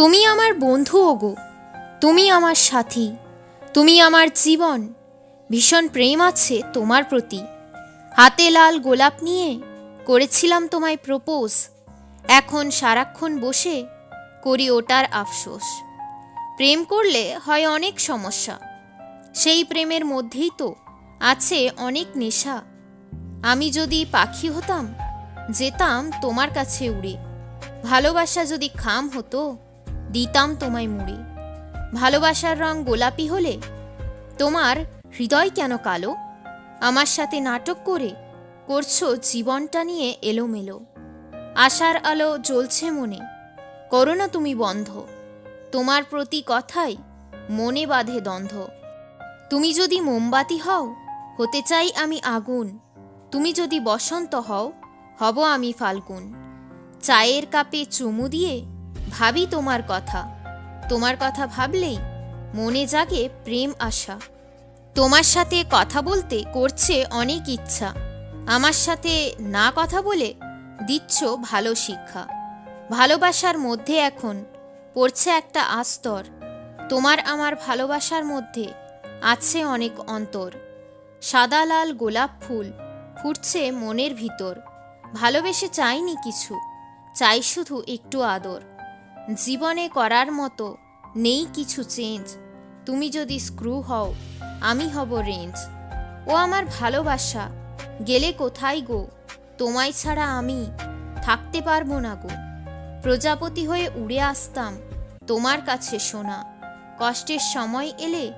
তুমি আমার বন্ধু ওগো, তুমি আমার সাথী, তুমি আমার জীবন। ভীষণ প্রেম আছে তোমার প্রতি। হাতে লাল গোলাপ নিয়ে করেছিলাম তোমায় প্রপোজ। এখন সারাক্ষণ বসে করি ওটার আফসোস। প্রেম করলে হয় অনেক সমস্যা। সেই প্রেমের মধ্যেই তো আছে অনেক নেশা। আমি যদি পাখি হতাম, যেতাম তোমার কাছে উড়ে। ভালোবাসা যদি খাম হতো দিতাম তোমায় মুড়ে। ভালোবাসার রং গোলাপি হলে তোমার হৃদয় কেন কালো? আমার সাথে নাটক করে করছ জীবনটা নিয়ে এলোমেলো। আশার আলো জ্বলছে মনে করো না তুমি বন্ধ। তোমার প্রতি কথাই মনে বাঁধে দ্বন্দ্ব। তুমি যদি মোমবাতি হও, হতে চাই আমি আগুন। তুমি যদি বসন্ত হও, হব আমি ফাল্গুন। চায়ের কাপে চুমু দিয়ে ভাবি তোমার কথা। তোমার কথা ভাবলেই মনে জাগে প্রেম আশা। তোমার সাথে কথা বলতে করছে অনেক ইচ্ছা। আমার সাথে না কথা বলে দিচ্ছ ভালো শিক্ষা। ভালোবাসার মধ্যে এখন পড়ছে একটা আস্তর। তোমার আমার ভালোবাসার মধ্যে আছে অনেক অন্তর। সাদা লাল গোলাপ ফুল ফুটছে মনের ভিতর। ভালোবেসে চাইনি কিছু, চাই শুধু একটু আদর। জীবনে করার মতো নেই কিছু চেঞ্জ তুমি যদি স্ক্রু হও, আমি হব রেঞ্জ ও আমার ভালোবাসা, গেলে কোথায় গো? তোমায় ছাড়া আমি থাকতে পারব না গো। প্রজাপতি হয়ে উড়ে আসতাম তোমার কাছে শোনা কষ্টের সময় এলে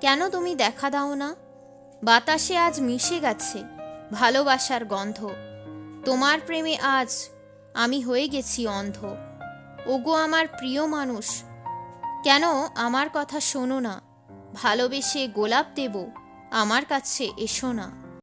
কেন তুমি দেখা দাও না? বাতাসে আজ মিশে গেছে ভালোবাসার গন্ধ। তোমার প্রেমে আজ আমি হয়ে গেছি অন্ধ। ওগো আমার প্রিয় মানুষ, কেন আমার কথা শোনো না? ভালোবেসে গোলাপ দেব, আমার কাছে এসো না।